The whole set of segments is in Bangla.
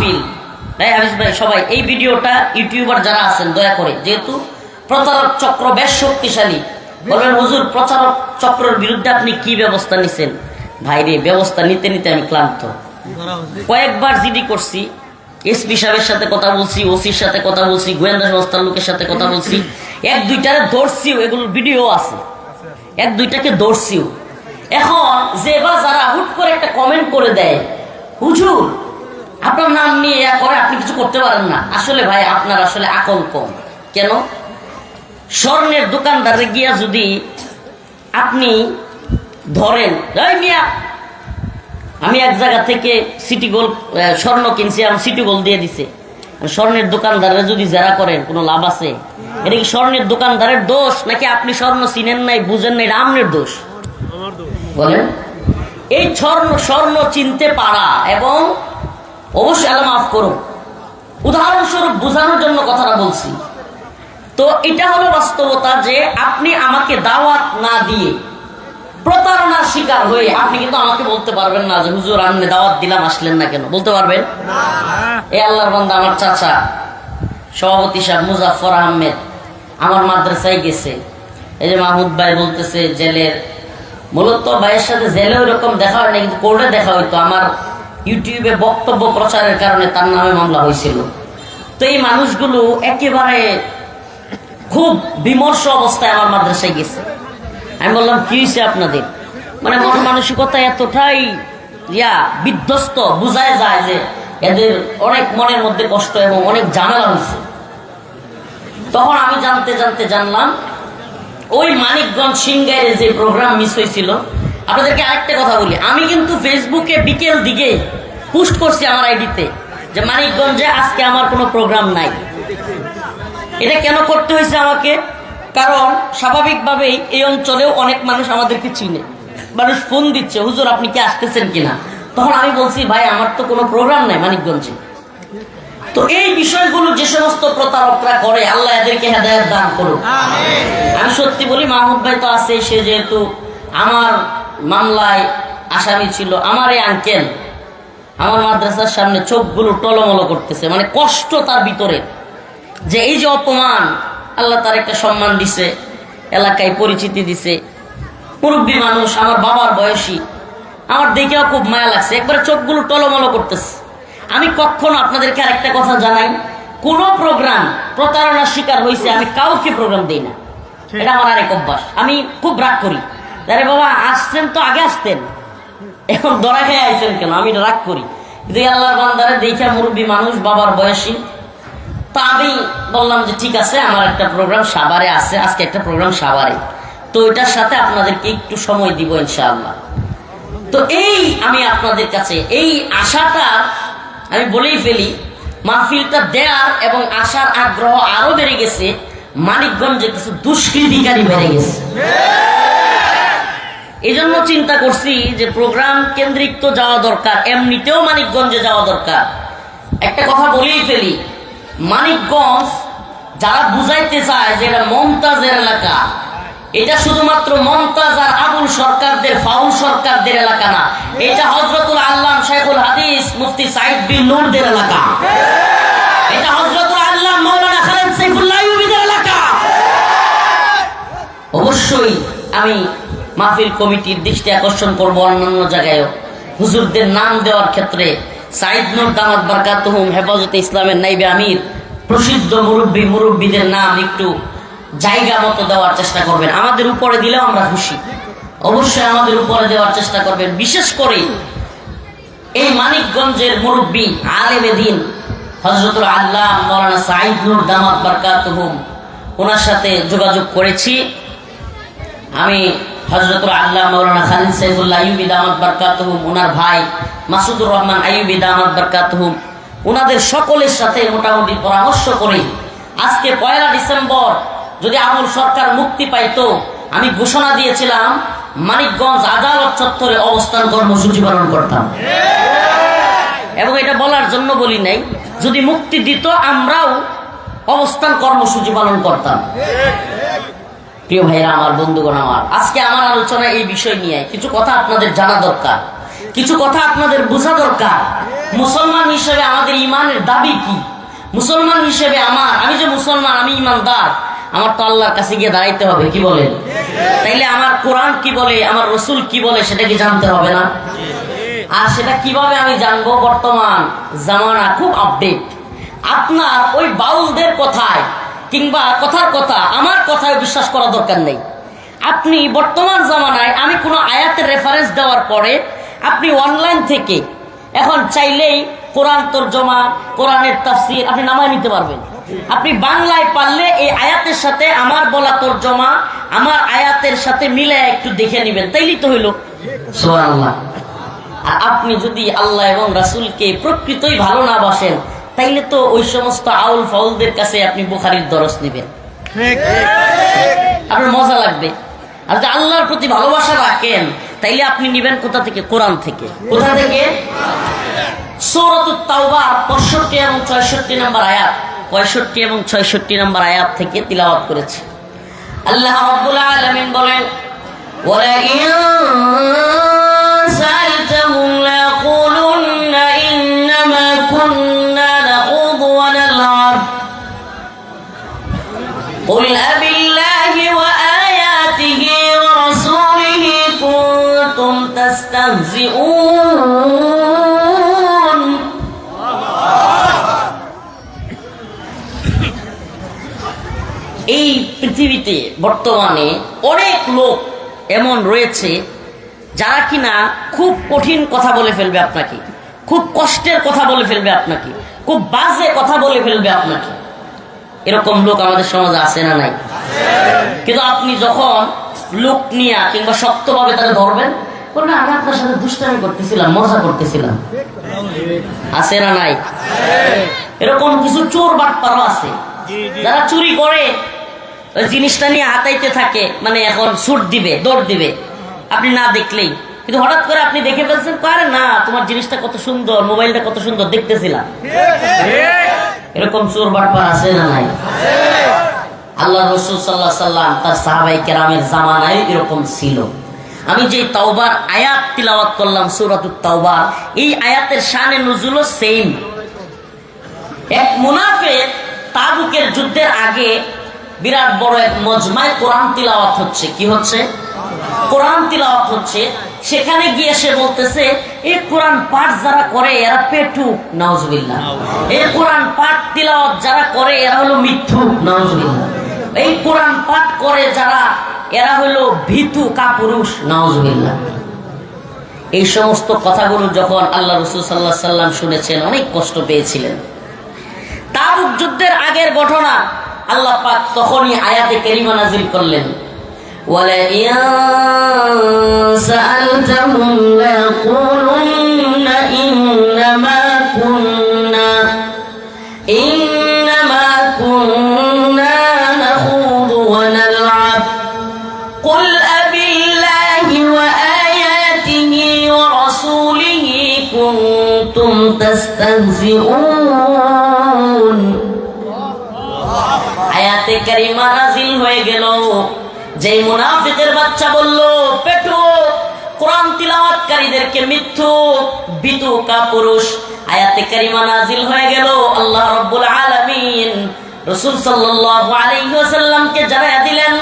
মাহফিল। ভাই হাফিজ ভাই, সবাই, এই ভিডিওটা ইউটিউবার যারা আছেন, দয়া করে, যেহেতু প্রচারক চক্র বেশ শক্তিশালী, বলবেন, হুজুর প্রচারক চক্রের বিরুদ্ধে আপনি কি ব্যবস্থা নিছেন? ভাই রে, ব্যবস্থা নিতে নিতে আমি ক্লান্ত। কয়েকবার জিডি করছি, এসপি সাহেবের সাথে কথা বলছি, ওসির সাথে কথা বলছি, গোয়েন্দা সংস্থার লোকের সাথে কথা বলছি। এক দুইটারে ধরছিও, এগুলোর ভিডিও আছে। এক দুইটাকে ধরছিও। এখন যে বা যারা হুট করে একটা কমেন্ট করে দেয়, হুজুর আপনার নাম নিয়ে ইয়া করে আপনি কিছু করতে পারেন না। আসলে ভাই আপনার আসলে আকল কম। কেন? স্বর্ণের দোকানদারে গিয়া যদি আপনি ধরেন এই মিয়া আমি এক জায়গা থেকে সিটি গোল্ড স্বর্ণ কিনছি আমি সিটি গোল্ড দিয়ে দিছে। স্বর্ণের দোকানদারে যদি জেরা করেন কোনো লাভ আছে? এটা কি স্বর্ণের দোকানদারের দোষ নাকি আপনি স্বর্ণ চিনেন নাই বুঝেন নাই এটা আমনের দোষ। বলেন। এই স্বর্ণ স্বর্ণ চিনতে পারা এবং অবশ্যই আল্লাহ মাফ করুন উদাহরণস্বরূপ বোঝানোর জন্য কথাটা বলছি। তো এটা হলো বাস্তবতা যে আপনি আমাকে দাওয়াত না দিয়ে প্রতারণার শিকার হয়ে আপনি কিন্তু আমাকে বলতে পারবেন না যে, হুজুর আপনি দাওয়াত দিলাম, আসলেন না কেন? বলতে পারবেন? এ আল্লাহর বান্দা, আমার চাচা, সভাপতি সাহেব মুজাফর আহমেদ, আমার মাদ্রাসায় গেছে। এই যে মাহমুদ ভাই বলতেছে, জেলের, মূলত ভাইয়ের সাথে জেলে ওইরকম দেখা হয় না কিন্তু কোর্টে দেখা হইতো। আমার ইউটিউবে বক্তব্য প্রচারের কারণে তার নামে মামলা হয়েছিল। তো এই মানুষগুলো একেবারে খুব বিমর্ষ অবস্থায় আমার মাদ্রাসায় গেছে। আমি বললাম, কি হয়েছে আপনাদের? মানে মন মানসিকতা এতটাই, ইয়া, বিধ্বস্ত, বোঝায় যায় যে এদের অনেক মনের মধ্যে কষ্ট এবং অনেক ঝামেলা হয়েছে তখন আমি জানতে জানতে জানলাম, ওই মানিকগঞ্জ সিংগাইরে যে প্রোগ্রাম মিস হয়েছিল আপনাদেরকে আরেকটা কথা বলি। আমি কিন্তু ফেসবুকে বিকেল দিকে পোস্ট করছি আমার আইডিতে যে মানিকগঞ্জে আজকে আমার কোনো প্রোগ্রাম নাই। এটা কেন করতে হয়েছে আমাকে? কারণ স্বাভাবিকভাবেই এই অঞ্চলেও অনেক মানুষ আমাদেরকে চিনে। মানুষ ফোন দিচ্ছে হুজুর আপনি কি আসতেছেন কিনা? তখন আমি বলছি ভাই আমার তো কোনো প্রোগ্রাম নাই মানিকগঞ্জে। তো এই বিষয়গুলো যে সমস্ত প্রতারকরা করে আল্লাহ এদেরকে হেদায়ত দান করুন আমি সত্যি বলি মাহমুদ ভাই তো আছে সে যেহেতু আমার মামলায় আসামি ছিল আমার এই আঙ্কেল আমার মাদ্রাসার সামনে চোখগুলো টলমলো করতেছে মানে কষ্ট তার ভিতরে। যে এই যে অপমান আল্লাহ তার একটা সম্মান দিছে এলাকায় পরিচিতি দিছে। মুরব্বী মানুষ আমার বাবার বয়সী। আমার দেখেও খুব মায়া লাগছে একবারে চোখগুলো টলমলো করতেছে। আমি কখনো আপনাদেরকে আরেকটা কথা জানাই কোনো প্রোগ্রাম প্রতারণার শিকার হয়েছে আমি কাউকে প্রোগ্রাম দিই না। এটা আমার আরেক অভ্যাস। আমি খুব রাগ করি। আরে বাবা, আসছেন তো, আগে আসতেন। এখন দরা খেয়ে আইছেন কেন? আমি রাগ করি। কিন্তু আল্লাহর বান্দারে দেখে মুরব্বী মানুষ বাবার বয়সী, তো আমি বললাম যে, ঠিক আছে, আমার একটা প্রোগ্রাম সাভারে আছে, আজকে একটা প্রোগ্রাম সাভারে। তো এটার সাথে আপনাদেরকে একটু সময় দিব ইনশাআল্লাহ। তো এই আমি আপনাদের কাছে, এই আশাটা আমি বলেই ফেলি, মাহফিলটা দেয়ার এবং আসার আগ্রহ আরও বেড়ে গেছে, মানিকগঞ্জে কিছু দুষ্কৃতিকারী বেড়ে গেছে। এই জন্য চিন্তা করছি যে প্রোগ্রাম কেন্দ্রিক তো যাওয়া দরকার, এমনিতেও মানিকগঞ্জে যাওয়া দরকার। একটা কথা বলেই ফেলি, মানিকগঞ্জ যারা বুঝাইতে চায় যে এটা মমতাজের এলাকা, এটা শুধুমাত্র মমতাজ আর আবুল সরকারদের, ফাউল সরকারদের এলাকা না, এটা হজরতুল আল্লাহ শেখুল হাদিস মুফতি সাইদ বিন নূরদের এলাকা। এটা হজরতুল আল্লাহ মৌলানা খালেদ আইয়ুবীদের এলাকা। অবশ্যই আমি মাহফিল কমিটির দৃষ্টি আকর্ষণ করব অন্যান্য জায়গায়ও। হুজুরদের নাম দেওয়ার ক্ষেত্রে সাইদ নুর দামাত বারকাতুহুম হেফাজতে ইসলামের নাইবে আমির, প্রসিদ্ধ মুরব্বী মুরব্বীদের নাম একটু জায়গা মতো দেওয়ার চেষ্টা করবেন। আমাদের উপরে দিলেও আমরা খুশি। অবশ্যই আমাদের উপরে দেওয়ার চেষ্টা করবেন। বিশেষ করে এই মানিকগঞ্জের মুরব্বী আলেমে দিন হজরতুল আল্লাহ মৌলানা সাইদ নুর দামাত বারকাতুহুম, ওনার সাথে যোগাযোগ করেছি। আমি হজরতুল আল্লাহ মৌলানা খালিদ সাইফুল্লাহ আইয়ুবি দামাত বারকাতুহুম ওনার ভাই মাসুদুর রহমান আইয়ুবি দামাত বারকাতুহুম ওনাদের সকলের সাথে মোটামুটি পরামর্শ করে। আজকে পয়লা ডিসেম্বর, যদি আমল সরকার মুক্তি পাইতো, আমি ঘোষণা দিয়েছিলাম, মানিকগঞ্জ আদালত চত্বরে অবস্থান কর্মসূচি পালন করতাম। এবং এটা বলার জন্য বলি নাই, যদি মুক্তি দিত আমরাও অবস্থান কর্মসূচি পালন করতাম। প্রিয় ভাইরা, আমার বন্ধুগণ, আমার। আজকে আমার আলোচনা এই বিষয় নিয়ে। কিছু কথা আপনাদের জানা দরকার। কিছু কথা আপনাদের বোঝা দরকার। মুসলমান হিসেবে আমাদের ইমানের দাবি কি? মুসলমান হিসেবে আমার, আমি যে মুসলমান, আমি ইমানদার, আমার তো আল্লাহর কাছে গিয়ে দাঁড়াইতে হবে, কি বলেন? তাইলে আমার কোরআন কি বলে, আমার রসুল কি বলে, সেটা কি জানতে হবে না? আর সেটা কীভাবে আমি জানব? বর্তমান জামানা খুব আপডেট আপনার ওই বাউলদের কথায় কিংবা কথার কথা, আমার কথায় বিশ্বাস করা দরকার নেই। আপনি বর্তমান জামানায়, আমি কোনো আয়াতের রেফারেন্স দেওয়ার পরে আপনি অনলাইন থেকে এখন চাইলেই কোরআন তর্জমা, কোরআনের তাফসির আপনি নামায় নিতে পারবেন। আপনি বাংলায় পারলে এই আয়াতের সাথে আমার বলা তর্জমা, আমার আয়াতের সাথে মিলে একটু দেখে নেবেন। তাইলেই তো হইল। আপনি যদি আল্লাহ এবং রাসুলকে প্রকৃতই ভালো না বাসেন তাইলে তো ওই সমস্ত আউল ফাউলদের কাছে আপনি বুখারির দরস নেবেন। আপনার মজা লাগবে। আর যদি আল্লাহর প্রতি ভালোবাসা রাখেন তাইলে আপনি নিবেন কোথা থেকে? কোরআন থেকে। কোথা থেকে? সৌরতুত্তাওবার পঁয়ষট্টি এবং ছয়ষট্টি নম্বর আয়াত। পঁয়ষট্টি এবং ছয়ষট্টি নম্বর আয়াত থেকে তিলাওয়াত করেছে। আল্লাহ রাব্বুল আলামিন বলেন قل أبالله وآياته ورسوله كنتم تستهزئون এই পৃথিবীতে বর্তমানে অনেক লোক এমন রয়েছে যারা কিনা খুব কঠিন কথা বলে ফেলবে আপনাকে খুব কষ্টের কথা বলে ফেলবে আপনাকে খুব বাজে কথা বলে ফেলবে আপনাকে এরকম লোক আমাদের সমাজে আছে না নাই? কিন্তু আপনি যখন লোক নিয়ে কিংবা শক্তভাবে তারা ধরবেন আমি করতেছিলাম, মজা করতেছিলাম। না নাই? এরকম কিছু চোর আছে। যারা চুরি করে, ওই জিনিসটা নিয়ে হাতাইতে থাকে মানে এখন দিবে দিবে, আপনি না দেখলেই। কিন্তু হঠাৎ করে আপনি দেখে ফেলছেন না, তোমার জিনিসটা কত সুন্দর, মোবাইলটা কত সুন্দর, দেখতেছিলাম। এরকম চোর বাটপার আছে না নাই? আল্লাহ রসুল সাল্লাহ সাল্লাম তার সাহাবাই কেরামের জামানায় এরকম ছিল। আমি যে তাওবার আয়াত তিলাওয়াত করলাম, সুরাতুত তাওবা, এই আয়াতের শানে নজুলও সেম এক মুনাফে তাবুকের যুদ্ধের আগে বিরাট বড় এক মজমায় কোরআন তিলাওয়াত হচ্ছে। কি হচ্ছে? কোরআন তিলাওয়াত হচ্ছে। সেখানে গিয়ে সে বলতেছে এই কোরআন পাঠ যারা করে, এরা পেটু নওয়াজবিল্লাহ এই কোরআন পাঠ তিলাওয়াত যারা করে, এরা হলো মিথ্যু নওয়াজবিল্লাহ এই কোরআন পাঠ করে যারা, এরা হলো ভীতু কাপুরুষ নওয়াজবিল্লাহ এই সমস্ত কথাগুলো যখন আল্লাহ রসুল সাল্লাহ সাল্লাম শুনেছেন, অনেক কষ্ট পেয়েছিলেন। তাবুক যুদ্ধের আগের ঘটনা আল্লাহ পাক তখনই আয়াতে কেরিমা নাজিল করলেন وَلَئِن سَأَلْتَهُمْ لَيَقُولُنَّ إِنَّمَا كُنَّا إِنَّمَا كُنَّا نَخُوضُ وَنَلْعَبُ قُلْ أَبِاللَّهِ وَآيَاتِهِ وَرَسُولِهِ كُنتُمْ تَسْتَهْزِئُونَ আয়াতে কারিমা নাজিল হয়ে গেল। যে মুনাফিকের বাচ্চা বলল, পেটু, কোরআন তিলাওয়াতকারীদেরকে মিথ্যু বিতু কাপুরুষ আয়াতে কারিমা নাজিল হয়ে গেল। আল্লাহ রাব্বুল আলামিন রাসূল সাল্লাল্লাহু আলাইহি ওয়াসাল্লামকে জানায়া দিলেন,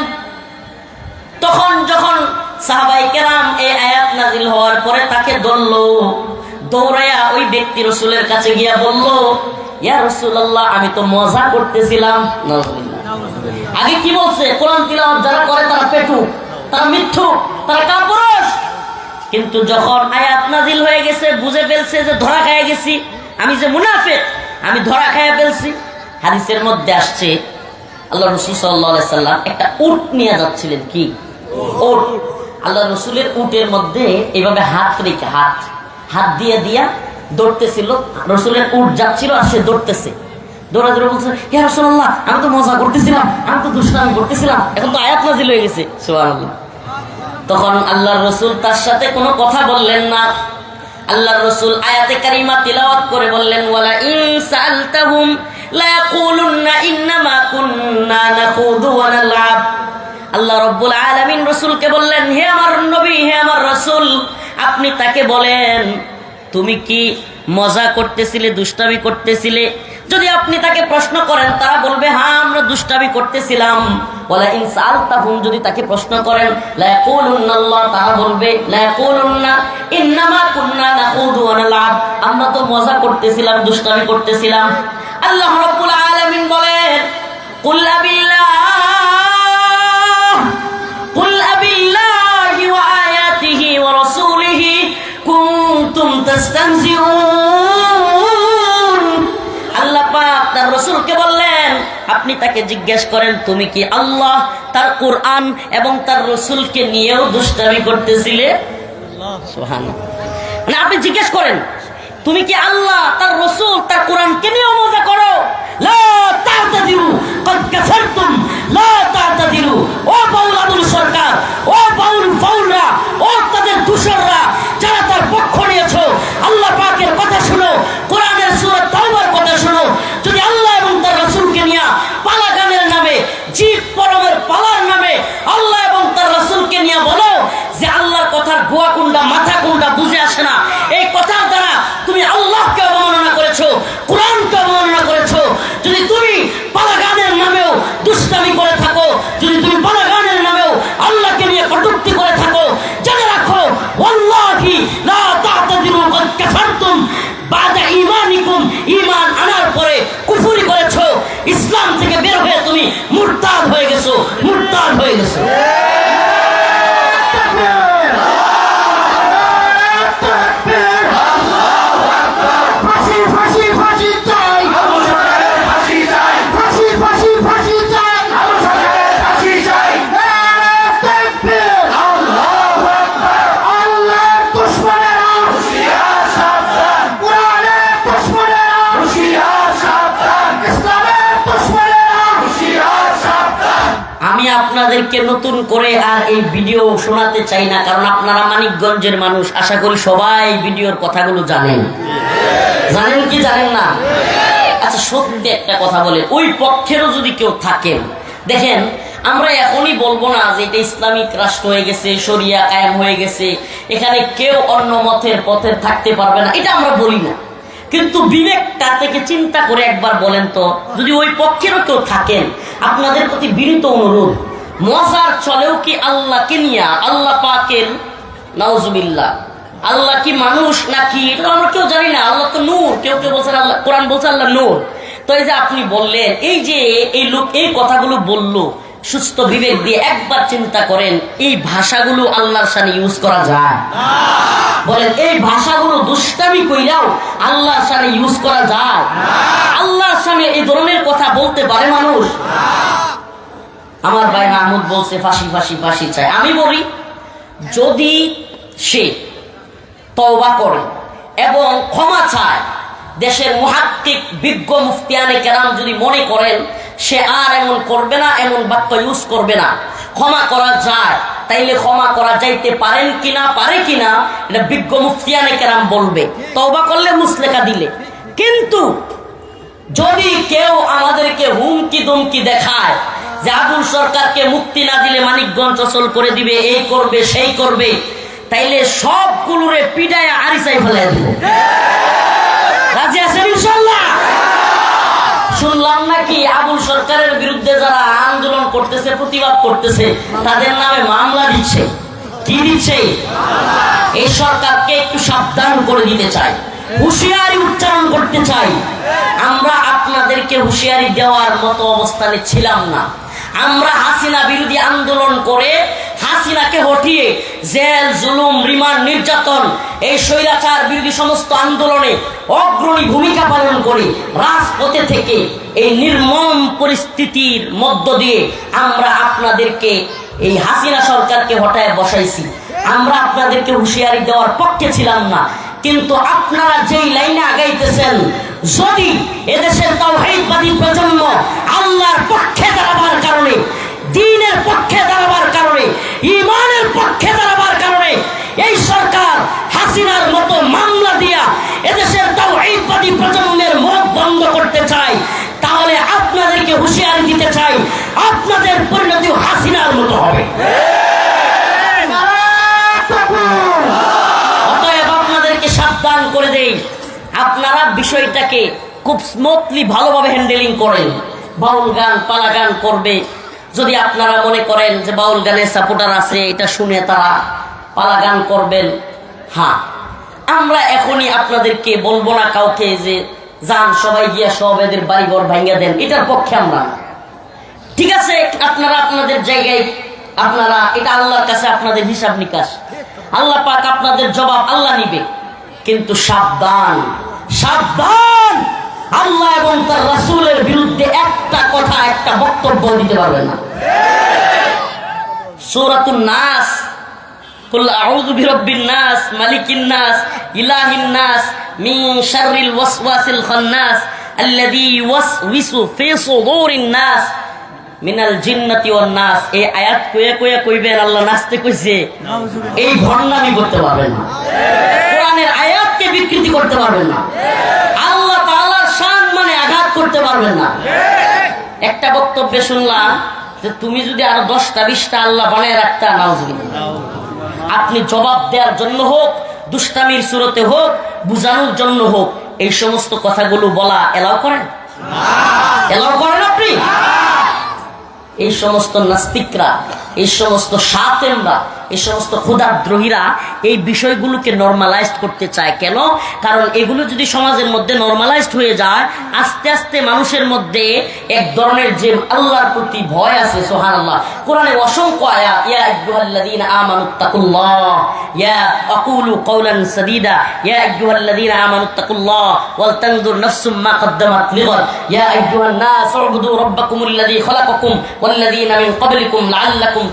তখন যখন সাহাবাই কেরাম এই আয়াত নাজিল হওয়ার পরে তাকে ধরলো দৌড়াইয়া ওই ব্যক্তি রসুলের কাছে গিয়া বলল ইয়া রসুল্লাহ আমি তো মজা করতেছিলাম। আগে কি বলছে? কোরআন তিলাওয়াত যারা করে তারা পেটু তারা মিথ্যু তারা কাপুরুষ। কিন্তু যখন আয়াত নাজিল হয়ে গেছে, বুঝে ফেলছে যে ধরা খাইয়া গেছি, আমি যে মুনাফেক, আমি ধরা খাইয়া ফেলছি। হাদিসের মধ্যে আসছে আল্লাহ রসুল সাল্লাহ সাল্লাম একটা উট নিয়ে যাচ্ছিলেন কি? উট। আল্লাহ রসুলের উটের মধ্যে এইভাবে হাত রেখে, হাত হাত দিয়ে দিয়া দৌড়তেছিল, রসুলের উট যাচ্ছিল আর সে দৌড়তেছে। দৌড়া দৌড়ে বলছে হে রসুল্লাহ আমি তো মজা করতেছিলাম, আমি তো দুষ্টামি করতেছিলাম, এখন তো আয়াত নাজিল হয়ে গেছে। তখন আল্লাহ রসুল তার সাথে কোনো কথা বললেন না। আল্লাহ রসুল আয়াতে কারিমা তিলাওয়াত করে বললেন, ওয়ালা ইন সালতাহুম লা ইয়াকুলুন্না ইন্নামা কুন্না নাখুদু ওয়া নালআব। আল্লাহ রব্বুল আলামিন রসুলকে বললেন, হে আমার নবী, হে আমার রসুল, আপনি তাকে বলেন তুমি কি মজা করতেছিলে, দুষ্টামি করতেছিলে? যদি আপনি তাকে প্রশ্ন করেন, তারা বলবে হ্যাঁ আমরা দুষ্টামি করতেছিলাম। বলে ইনসাল তাহুম যদি তাকে প্রশ্ন করেন লা ইয়াকুলুন্না আল্লাহ, তারা বলবে লা ইয়াকুলুন্না ইন্নামা কুন্না নাখুদু ওয়া নালআব আমরা তো মজা করতেছিলাম, দুষ্টামি করতেছিলাম। আল্লাহ রাব্বুল আলামিন বলেন কুল আবিল্লাহ আপনি তাকে জিজ্ঞেস করেন, তুমি কি আল্লাহ? তার কোরআন এবং তার রসুলকে নিয়েও দুষ্টামি করতেছিলে? মানে আপনি জিজ্ঞেস করেন, তুমি কি আল্লাহ? তার রসুল তার কোরআনকে নিয়েও মজা করো। যারা তার পক্ষ নিয়েছো আল্লাহ পাকের কথা শুনো। কোরআনের সূরা তাওবার কথা শুনো। যদি আল্লাহ এবং তার রাসূলকে নিয়ে পালা গানের নামে, জীব পরমের পালার নামে আল্লাহ এবং তার রাসূলকে নিয়ে বলো যে আল্লাহর কথার গোয়া কুন্ডা মাথা আপনাদেরকে নতুন করে আর এই ভিডিও শোনাতে চাই না, কারণ আপনারা মানিকগঞ্জের মানুষ। আশা করি সবাই ভিডিওর কথাগুলো জানেন। জানেন কি জানেন না? আচ্ছা সত্যি একটা কথা বলে, ওই পক্ষেরও যদি কেউ থাকেন দেখেন, আমরা এখনই বলব না যে এটা ইসলামিক রাষ্ট্র হয়ে গেছে, শরিয়া কায়েম হয়ে গেছে, এখানে কেউ অন্য মতের পথের থাকতে পারবে না, এটা আমরা বলি না। কিন্তু বিবেকটা থেকে চিন্তা করে একবার বলেন তো, যদি ওই পক্ষেরও কেউ থাকেন, আপনাদের প্রতি বিনীত অনুরোধ মজার চলেও কি আল্লাহকে নিয়ে, আল্লাহ পাকের নাউজুবিল্লাহ। আল্লাহ কি মানুষ নাকি? এটা আমরা কেউ জানি না। আল্লাহ তো নূর। কেউ কেউ বলছেন আল্লাহ, কোরআন বলছে আল্লাহ নূর। তো এই যে আপনি বললেন, এই যে এই লোক এই কথাগুলো বলল, সুস্থ বিবেক দিয়ে একবার চিন্তা করেন, এই ভাষাগুলো আল্লাহর সামনে ইউজ করা যায়। বলেন, এই ভাষাগুলো দুষ্টামি কইরাও আল্লাহর সামনে ইউজ করা যায়। আল্লাহর সামনে এই ধরনের কথা বলতে পারে মানুষ। আমার ভাই মাহমুদ বলছে, ফাঁসি ফাঁসি ফাঁসি চায় আমি বলি, যদি সে তওবা করে এবং ক্ষমা চায়, দেশের মহাত্মিক বিজ্ঞ মুফতিয়ানে কেরাম যদি মনে করেন, সে আর এমন করবে না, এমন বাক্য ইউজ করবে না। ক্ষমা করা যায়, তাইলে ক্ষমা করা যাইতে পারেন কিনা, পারে কিনা, এটা বিজ্ঞ মুফতিয়ানে কেরাম বলবে। তওবা করলে মুসলেখা দিলে। কিন্তু যদি কেউ আমাদেরকে হুমকি দুমকি দেখায় যে আবুল সরকারকে মুক্তি না দিলে মানিকগঞ্জ অচল করে দিবে এই করবে, সেই করবে, তাইলে সবগুলোরে পিডায় আরিসাই ফেলে রাজি আছেন শুনলাম নাকি আবুল সরকারের বিরুদ্ধে যারা আন্দোলন করতেছে, প্রতিবাদ করতেছে, তাদের নামে মামলা দিচ্ছে। কি দিচ্ছে? এই সরকারকে একটু সাবধান করে দিতে চাই। হুঁশিয়ারি উচ্চারণ করতে চাই। আমরা আপনাদেরকে হুঁশিয়ারি দেওয়ার মতো অবস্থানে ছিলাম না। আমরা হাসিনা বিরোধী আন্দোলন করে হাসিনাকে হটিয়ে জেল, জুলুম, রিমান্ড, নির্যাতন, এই স্বৈরাচার বিরোধী সমস্ত আন্দোলনে অগ্রণী ভূমিকা পালন করে। রাজপথে থেকে এই নির্মম পরিস্থিতির মধ্য দিয়ে আমরা আপনাদেরকে এই হাসিনা সরকারকে হটায় বসাইছি। আমরা আপনাদেরকে হুঁশিয়ারি দেওয়ার পক্ষে ছিলাম না। কিন্তু আপনারা যেই লাইনে আগাইতেছেন, যদি এদেশের তাওহীদবাদী প্রজন্ম আল্লাহর পক্ষে দাঁড়াবার কারণে, দিনের পক্ষে দাঁড়াবার কারণে ইমানের পক্ষে দাঁড়াবার কারণে এই সরকার হাসিনার মতো মামলা দিয়া এদেশের তাওহীদবাদী প্রজন্মের মুখ বন্ধ করতে চায়, তাহলে আপনাদেরকে হুঁশিয়ারি দিতে চাই, আপনাদের পরিণতি হাসিনার মতো হবে নারায়ণ তাকবীর করে দেই আপনারা বিষয়টাকে খুব স্মুথলি ভালোভাবে হ্যান্ডেলিং করেন। বাউল গান, পালা গান করবে। যদি আপনারা মনে করেন যে বাউল গানের সাপোর্টার আছে, এটা শুনে তারা পালা গান করবেন হ্যাঁ। আমরা এখনই আপনাদেরকে বলব না কাউকে যে, যান, সবাই গিয়া সব এদের বাড়িঘর ভাঙ্গা দেন। এটার পক্ষে আমরা ঠিক আছে, আপনারা আপনাদের জায়গায়, আপনারা, এটা আল্লাহর কাছে আপনাদের হিসাব নিকাশ। আল্লাহ পাক আপনাদের জবাব আল্লাহ নিবে। কিন্তু সাবধান। সাবধান আল্লাহ এবং তার রাসূলের বিরুদ্ধে একটা কথা একটা বক্তব্য দিতে পারবে না সূরাতুন নাস قل أعوذ برب الناس ملك الناس إله الناس من شر الوسواس الخناس الذي يوسوس في صدور الناس মিনাল জিন্নাতি ওয়ান নাস এই আয়াত কয়ে কয়ে কইবেন আল্লাহ নাচতে কইছে এই ভণ্ডামি করতে পারবেন না কোরআনের আয়াতকে বিকৃতি করতে পারবেন না। আল্লাহ তাআলার শান মানে আঘাত করতে পারবেন না। একটা বক্তব্যে শুনলাম যে তুমি যদি আরও দশটা, বিশটা আল্লাহ বানায় রাখতা, নাউজুবিল্লাহ। আপনি জবাব দেওয়ার জন্য হোক, দুষ্টামির সুরতে হোক, বুঝানোর জন্য হোক, এই সমস্ত কথাগুলো বলা এলাও করেন? এলাও করেন আপনি? এই সমস্ত নাস্তিকরা এই সমস্ত সাতেমরা এই সমস্ত ক্ষুদাদ্রোহীরা এই বিষয়গুলোকে নর্মালাইজড করতে চায়। কেন? কারণ এগুলো যদি সমাজের মধ্যে নর্মালাইজড হয়ে যায়, আস্তে আস্তে মানুষের মধ্যে এক ধরনের যে আল্লাহর প্রতি ভয় আছে সোহান আল্লাহ কোরআনে অসংখ্য আয়া আমানুত্তাকুল্লাহ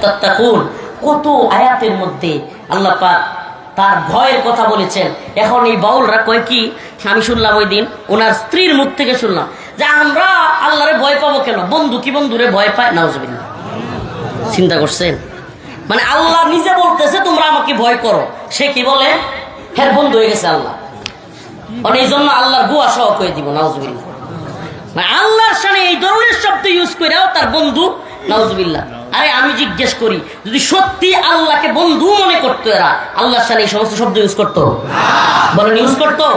তাত্তাকুন কত আয়াতের মধ্যে আল্লাহ পাক তার ভয়ের কথা বলেছেন। এখন এই বাউলরা কয় কি? আমি শুনলাম ওই দিন ওনার স্ত্রীর মুখ থেকে শুনলাম যে আমরা আল্লাহরে ভয় পাবো কেন? বন্ধু কি বন্ধুরে ভয় পায়? চিন্তা করছেন? মানে আল্লাহ নিজে বলতেছে, তোমরা আমাকে ভয় করো। সে কি বলে? হ্যাঁ বন্ধু হয়ে গেছে আল্লাহ। মানে এই জন্য আল্লাহর গুয়া সহ করে দিব, নাউজুবিল্লাহ। মানে আল্লাহর সামনে এই ধরনের শব্দ ইউজ করেও তার বন্ধু, নাউজুবিল্লাহ। আরে আমি জিজ্ঞেস করি, যদি সত্যি আল্লাহকে বন্ধু মনে করতো এরা আল্লাহর সামনে এই সমস্ত শব্দ ইউজ করতো? বলেন ইউজ করতো।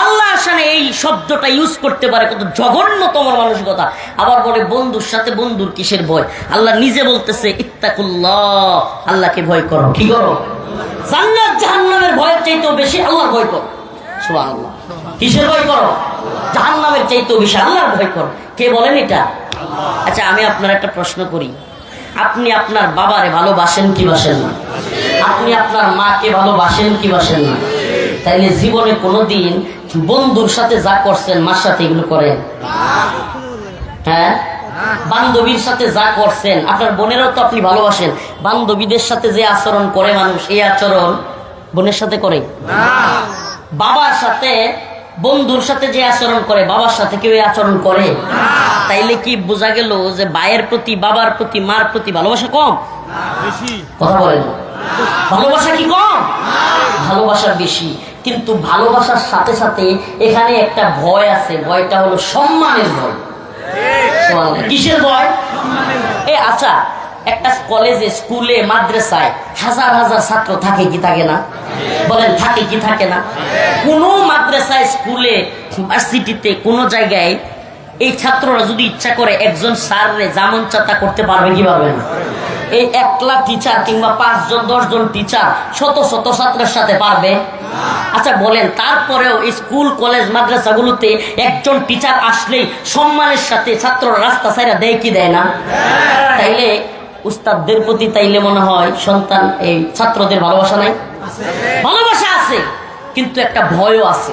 আল্লাহর সামনে এই শব্দটা ইউজ করতে পারে কত জঘন্যতম মানসিকতা। আবার বলে, বন্ধুর সাথে বন্ধুর কিসের ভয়? আল্লাহ নিজে বলতেছে, ইত্তাকুল্লাহ, আল্লাহকে ভয় করো। কি করো? জান্নাত জাহান্নামের ভয়ের চাইতেও বেশি আল্লাহর ভয় করো। সুবহানাল্লাহ। কিসের ভয় করো? জাহান্নামের চাইতেও বেশি আল্লাহর ভয় করো। কে বলেন এটা? আচ্ছা আমি আপনার একটা প্রশ্ন করি। আপনি আপনার বাবারে ভালোবাসেন কি বাসেন না? আপনি আপনার মাকে ভালোবাসেন কি বাসেন না? তাইলে জীবনে কোনোদিন বন্ধুর সাথে যা করছেন, মার সাথে এগুলো করেন? হ্যাঁ? বান্ধবীর সাথে যা করছেন, আপনার বোনেরও তো আপনি ভালোবাসেন। বান্ধবীদের সাথে যে আচরণ করে মানুষ, এই আচরণ বোনের সাথে করে? বাবার সাথে বন্ধুর সাথে যে আচরণ করে বাবার সাথে কেউ আচরণ করে? তাইলে কি বোঝা গেল যে ভাইয়ের প্রতি বাবার প্রতি মার প্রতি ভালোবাসা কম? কথা বলেন। ভালোবাসা কি কম? ভালোবাসা বেশি। কিন্তু ভালোবাসার সাথে সাথে এখানে একটা ভয় আছে। ভয়টা হলো সম্মানের ভয়। কিসের ভয়। এ আচ্ছা একটা কলেজে স্কুলে মাদ্রাসায় হাজার হাজার ছাত্র থাকে কি থাকে না? বলেন, থাকে কি থাকে না? কোনো মাদ্রাসায় স্কুলে ভার্সিটিতে কোনো জায়গায় এই ছাত্ররা যদি ইচ্ছা করে একজন স্যাররে জামন চাতা করতে পারবে কি পারবে না এই একলা টিচার কিংবা পাঁচজন, দশজন টিচার শত শত ছাত্রের সাথে পারবে? আচ্ছা বলেন, তারপরেও স্কুল কলেজ মাদ্রাসাগুলোতে একজন টিচার আসলেই সম্মানের সাথে ছাত্ররা রাস্তা ছাইরা দেয় কি দেয় না? তাইলে উস্তাদদের প্রতি তাইলে মনে হয় সন্তান, এই ছাত্রদের ভালোবাসা নাই? ভালোবাসা আছে, কিন্তু একটা ভয়ও আছে।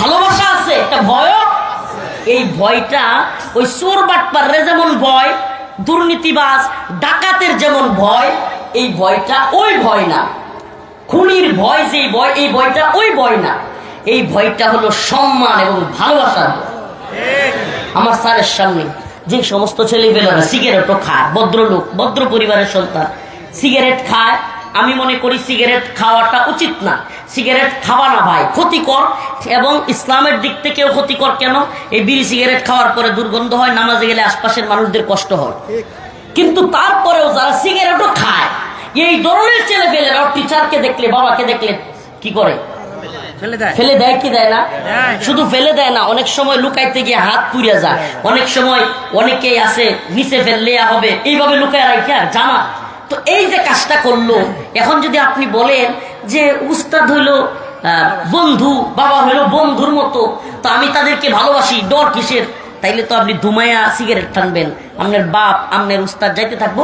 ভালোবাসা আছে, একটা ভয়ও এই ভয়টা ওই চোর বাটপারে যেমন ভয়, দুর্নীতিবাজ, ডাকাতের যেমন ভয়, এই ভয়টা ওই ভয় না। খুনির ভয় যে ভয়, এই ভয়টা ওই ভয় না। এই ভয়টা হলো সম্মান এবং ভালোবাসার আমার স্যারের সামনে যে সমস্ত ছেলেপেলেরা সিগারেটও খায়, ভদ্রলোক, ভদ্র পরিবারের সন্তান, সিগারেট খায়, আমি মনে করি সিগারেট খাওয়াটা উচিত না। সিগারেট খাওয়া না ভাই, ক্ষতিকর এবং ইসলামের দিক থেকেও ক্ষতিকর কেন? এই বিড়ি সিগারেট খাওয়ার পরে দুর্গন্ধ হয়, নামাজে গেলে আশপাশের মানুষদের কষ্ট হয়। কিন্তু তারপরেও যারা সিগারেটও খায়, এই ধরনের ছেলে ফেলে টিচারকে দেখলে, বাবাকে দেখলে কি করে? ফেলে দেয়। কি দেয় না? শুধু ফেলে দেয় না অনেক সময় লুকাইতে গিয়ে হাত পুড়িয়া যায়। অনেক সময় অনেকেই আছে নিচে ফেললে হবে এইভাবে লুকায় রাখি আর জামা তো এই যে কাজটা করল এখন যদি আপনি বলেন যে উস্তাদ হইল বন্ধু বাবা হইল বন্ধুর মতো তো আমি তাদেরকে ভালোবাসি ডর কিসের? তাইলে তো আপনি ধুমায়া সিগারেট টানবেন। আপনার বাপ আপনার উস্তাদ যাইতে থাকব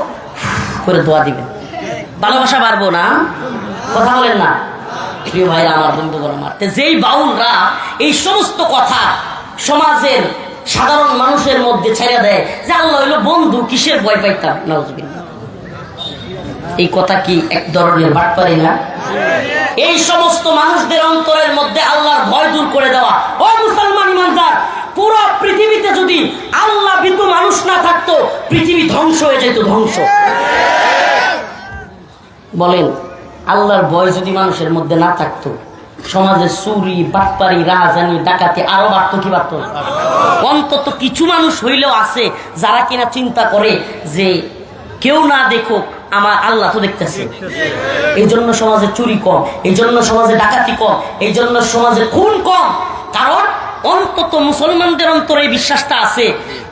করে দোয়া দিবেন। ভালোবাসা পারব না? কথা বলেন না। প্রিয় ভাইরা, আমার বন্ধুগণ, আমার তো যেই বাউলরা এই সমস্ত কথা সমাজের সাধারণ মানুষের মধ্যে ছেড়ে দেয় যে আল্লাহ হইল বন্ধু, কিসের ভয় পাইতাম? নাউজুবিল্লাহ। এই কথা কি এক ধরনের বাটপারি না? এই সমস্ত মানুষদের অন্তরের মধ্যে আল্লাহর ভয় দূর করে দেওয়া। ও মুসলমান ইমানদার, পুরো পৃথিবীতে যদি আল্লাহ বিন্দু মানুষ না থাকতো, পৃথিবী ধ্বংস হয়ে যেত, ধ্বংস। বলেন আল্লাহর ভয় যদি মানুষের মধ্যে না থাকতো, সমাজে চুরি, বাটপারি রাজানি ডাকাতি আরও বাড়তো কি বাড়তো? অন্তত কিছু মানুষ হইলেও আছে যারা কিনা চিন্তা করে যে কেউ না দেখুক আমার আল্লাহ তো দেখতেছে এই জন্য সমাজে চুরি কম এই জন্য সমাজে ডাকাতি কম এই জন্য সমাজে খুন কম কারণ অন্তত মুসলমানদের অন্তরে বিশ্বাসটা আছে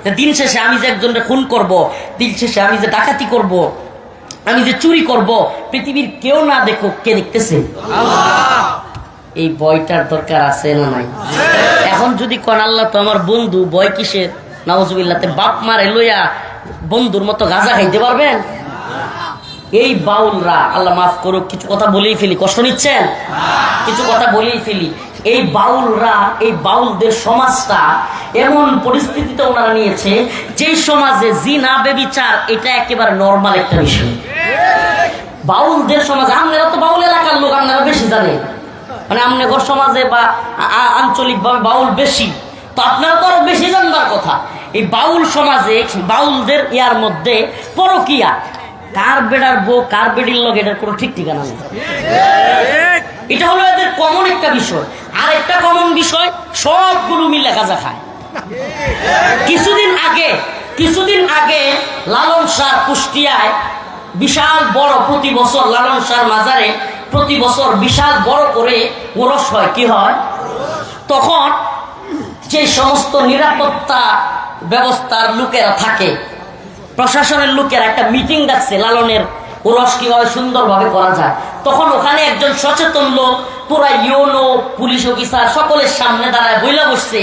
যে দিন শেষে আমি যে একজনকে খুন করব, দিন শেষে আমি যে ডাকাতি করব আমি যে চুরি করব পৃথিবীর কেউ না দেখুক কে দেখতেছে। এই বয়টার দরকার আছে না নাই? এখন যদি কন আল্লাহ তো আমার বন্ধু বয় কিসের? নওয়াজবিল্লাতে বাপ মারে লইয়া বন্ধুর মতো গাঁজা খাইতে পারবেন? এই বাউলরা আল্লাহ মাফ করুক কিছু কথা বলেই ফেলি কষ্ট নিচ্ছেন? কিছু কথা বলেই ফেলি। এই বাউলরা এই বাউলদের সমাজটা এমন পরিস্থিতিতে ওনারা নিয়েছে যে সমাজে জিনা বেবিচার এটা একেবারে নর্মাল একটা বিষয়। বাউলদের সমাজে আপনারা তো বাউল এলাকার লোক আপনারা বেশি জানেন মানে আপনার সমাজে বা আঞ্চলিক ভাবে বাউল বেশি। তো আপনারা তো আরও বেশি জানবার কথা। এই বাউল সমাজে, বাউলদের ইয়ার মধ্যে পরকিয়া। কার বেড়ার বউ, কার বেডির লোক এটার কোনো ঠিক ঠিকানা নেই। এটা হলো এদের কমন একটা বিষয়। আর একটা কমন বিষয়, সবগুলো মিলে গাঁজা খায়। কিছুদিন আগে কিছুদিন আগে লালন শাহ কুষ্টিয়ায় বিশাল বড় প্রতি বছর লালন শাহ মাজারে প্রতি বছর বিশাল বড় করে ওরস হয়। কি হয়? তখন যে সমস্ত নিরাপত্তা ব্যবস্থার লোকেরা থাকে, প্রশাসনের লোকেরা একটা মিটিং ডাকছে লালনের ওরস কীভাবে সুন্দরভাবে করা যায়। তখন ওখানে একজন সচেতন লোক, পুরা ইউনো, পুলিশ অফিসার সকলের সামনে দাঁড়ায় বইলা বসছে,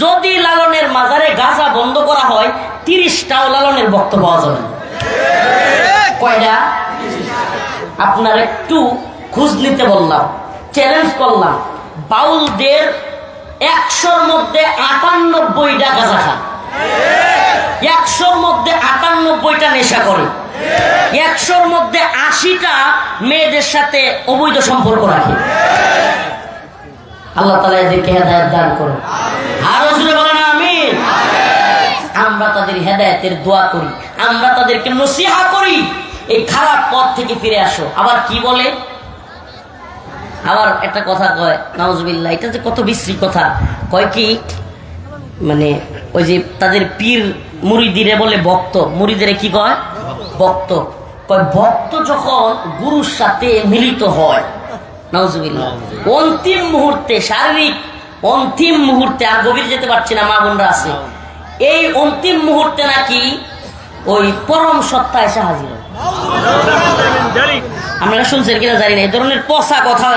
যদি লালনের মাজারে গাঁজা বন্ধ করা হয়, তিরিশটাও লালনের বক্তব্য পাওয়া যাবে। কয়টা? আপনার একটু খোঁজ নিতে বললাম চ্যালেঞ্জ করলাম। বাউলদের একশোর মধ্যে আটানব্বইটা গাঁজা খায় একশোর মধ্যে আটানব্বইটা নেশা করে। একশোর মধ্যে আশিটা মেয়েদের সাথে অবৈধ সম্পর্ক রাখে। আল্লাহ তালা এদেরকে হেদায়ত দান করো আরও জুড়ে বলেন আমি আমরা তাদের হেদায়তের দোয়া করি, আমরা তাদেরকে নসিহা করি। এই খারাপ পথ থেকে ফিরে আসো। আবার কি বলে? আবার একটা কথা কয় নওয়াজবিল্লাহ এটা যে কত বিশ্রী কথা। কয় কি? মানে ওই যে তাদের পীর মুড়িদিরে বলে ভক্ত। মুড়িদিরে কি কয়? ভক্ত। কয় ভক্ত যখন গুরুর সাথে মিলিত হয় অন্তিম মুহূর্তে শারীরিক অন্তিম মুহূর্তে আর গভীর যেতে পারছি না মা বোনরা আছে। এই অন্তিম মুহূর্তে নাকি ওই পরম সত্তা এসে হাজির আপনারা শুনছেন কিনা জানি না এই ধরনের পচা কথা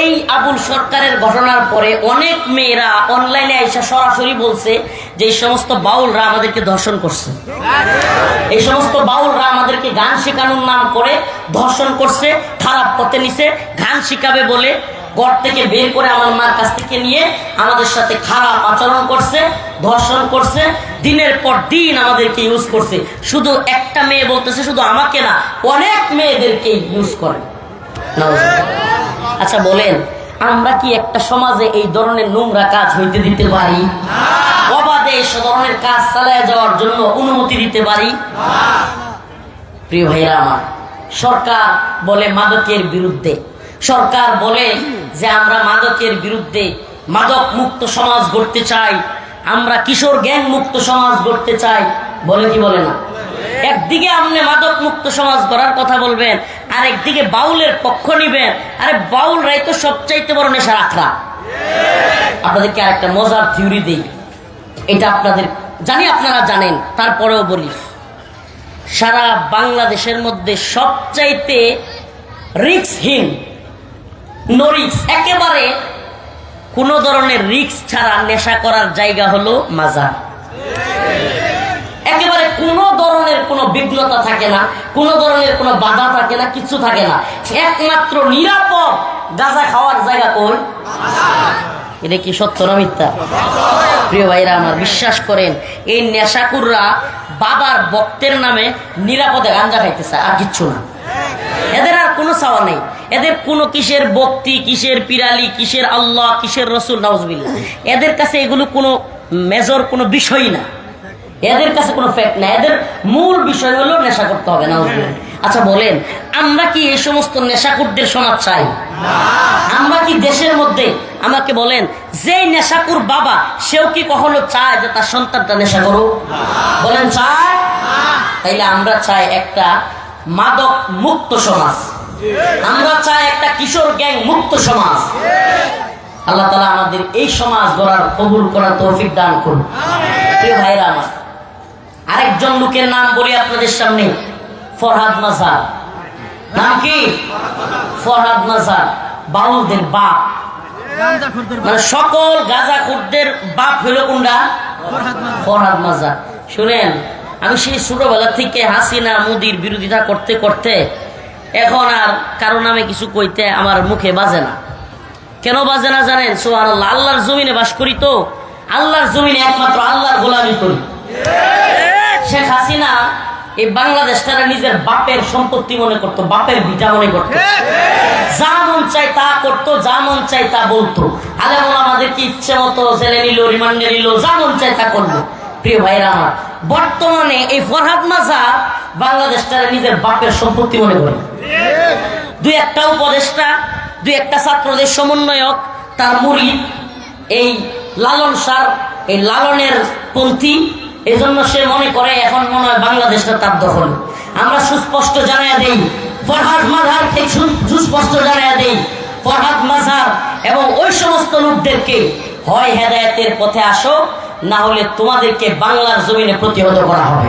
এই আবুল সরকারের ঘটনার পরে অনেক মেয়েরা অনলাইনে সরাসরি বলছে যে এই সমস্ত বাউলরা আমাদেরকে ধর্ষণ করছে। এই সমস্ত বাউলরা আমাদেরকে গান শেখানোর নাম করে ধর্ষণ করছে, খারাপ পথে নিছে, গান শিখাবে বলে ঘর থেকে বের করে আমার মার কাছ থেকে নিয়ে আমাদের সাথে খারাপ আচরণ করছে, ধর্ষণ করছে। দিনের পর দিন আমাদেরকে ইউজ করছে। শুধু একটা মেয়ে বলতেছে, শুধু আমাকে না, অনেক মেয়েদেরকে ইউজ করে। আচ্ছা বলেন, আমরা কি একটা সমাজে এই ধরনের নোংরা কাজ হইতে দিতে পারি? অবাধে এই ধরনের কাজ চালায় যাওয়ার জন্য অনুমতি দিতে পারি? প্রিয় ভাইরা আমার, সরকার বলে মাদকের বিরুদ্ধে। সরকার বলে যে আমরা মাদকের বিরুদ্ধে মাদক মুক্ত সমাজ গড়তে চাই। আমরা কিশোর গ্যাং মুক্ত সমাজ গড়তে চাই, বলে কি বলে না? একদিকে আপনি মাদক মুক্ত সমাজ গড়ার কথা বলবেন আর একদিকে বাউলের পক্ষ নিবেন। আরে বাউলরাই তো সবচাইতে বড় নেশার আখড়া। আপনাদেরকে আরেকটা মজার থিওরি দিই। এটা আপনাদের, জানি আপনারা জানেন, তারপরেও বলি। সারা বাংলাদেশের মধ্যে সবচাইতে রিক্সহীন, নো রিক্স, একেবারে কোনো ধরনের রিক্স ছাড়া নেশা করার জায়গা হলো মাজার। একেবারে কোনো ধরনের কোনো বিঘ্নতা থাকে না, কোনো ধরনের কোনো বাধা থাকে না, কিছু থাকে না। একমাত্র নিরাপদ গাঁজা খাওয়ার জায়গা কই এটা কি সত্য না মিথ্যা? প্রিয় ভাইরা, আমার বিশ্বাস করেন, এই নেশাকুররা বাবার ভক্তের নামে নিরাপদে গাঞ্জা খাইতেছে, আর কিচ্ছু না। এদের আর কোনো চাওয়া নেই। এদের কোনো কিসের ভক্তি, কিসের পিরালি, কিসের আল্লাহ, কিসের রসুল নাউজবিল্লা এদের কাছে এগুলো কোনো মেজর কোনো বিষয় না। এদের কাছে কোনো ফ্যাক্ট না এদের মূল বিষয় হলো নেশা করতে হবে না আচ্ছা বলেন, আমরা কি এই সমস্ত নেশাকুরদের সমাজ চাই? আমরা কি দেশের মধ্যে আমাকে বলেন যে নেশাকুর বাবা, সেও কি কখনো চায় যে তার সন্তানটা নেশা করুক? বলেন, চায়? তাইলে আমরা চাই একটা মাদক মুক্ত সমাজ। আমরা চাই একটা কিশোর গ্যাং মুক্ত সমাজ। আল্লাহ তালা আমাদের এই সমাজ গড়ার কবুল করার তৌফিক দান করুন। ভাইরা আমার, আরেকজন লোকের নাম বলি আপনাদের সামনে, ফরহাদ মাজার। নাম কি? ফরহাদ মাজার, বাউলদের বাপ। মানে সকল গাজা খুরদের বাপ হইল কোনটা? ফরহাদ মাজার। শুনেন আমি সেই ছোটবেলা থেকে হাসিনা, মুদির বিরোধিতা করতে করতে এখন আর কারও নামে কিছু কইতে আমার মুখে বাজে না। কেন বাজে না জানেন? সোহান আল্লাহ আল্লাহর জমিনে বাস করি তো। আল্লাহর জমিনে একমাত্র আল্লাহর গোলামি করি। শেখ হাসিনা এই বাংলাদেশটারে নিজের বাপের সম্পত্তি মনে করতো, বাপের ভিটা মনে করতো। যা মন চাই তা করতো, যা মন চাই তা বলতো। আলেমন আমাদেরকে ইচ্ছে মতো জেলে নিল, রিমান্ডে নিল, যা মন চাই তা করল। প্রিয় ভাইরা আমার বর্তমানে এই ফরহাদ মাজা বাংলাদেশটারে নিজের বাপের সম্পত্তি মনে করে। দুই একটা উপদেষ্টা, দুই একটা ছাত্রদের সমন্বয়ক, তার মুড়ি, এই লালন সার, এই লালনের পন্থী এই জন্য সে মনে করে এখন মনে হয় বাংলাদেশটা তার দখল। আমরা সুস্পষ্ট জানাইয়া দেই, ফরহাদ মাঝারকে সু- সুস্পষ্ট জানাইয়া দেই, ফরহাদ মাঝার এবং ওই সমস্ত লোকদেরকে হয় হেদায়েতের পথে আসো না হলে তোমাদেরকে বাংলার জমিনে প্রতিহত করা হবে।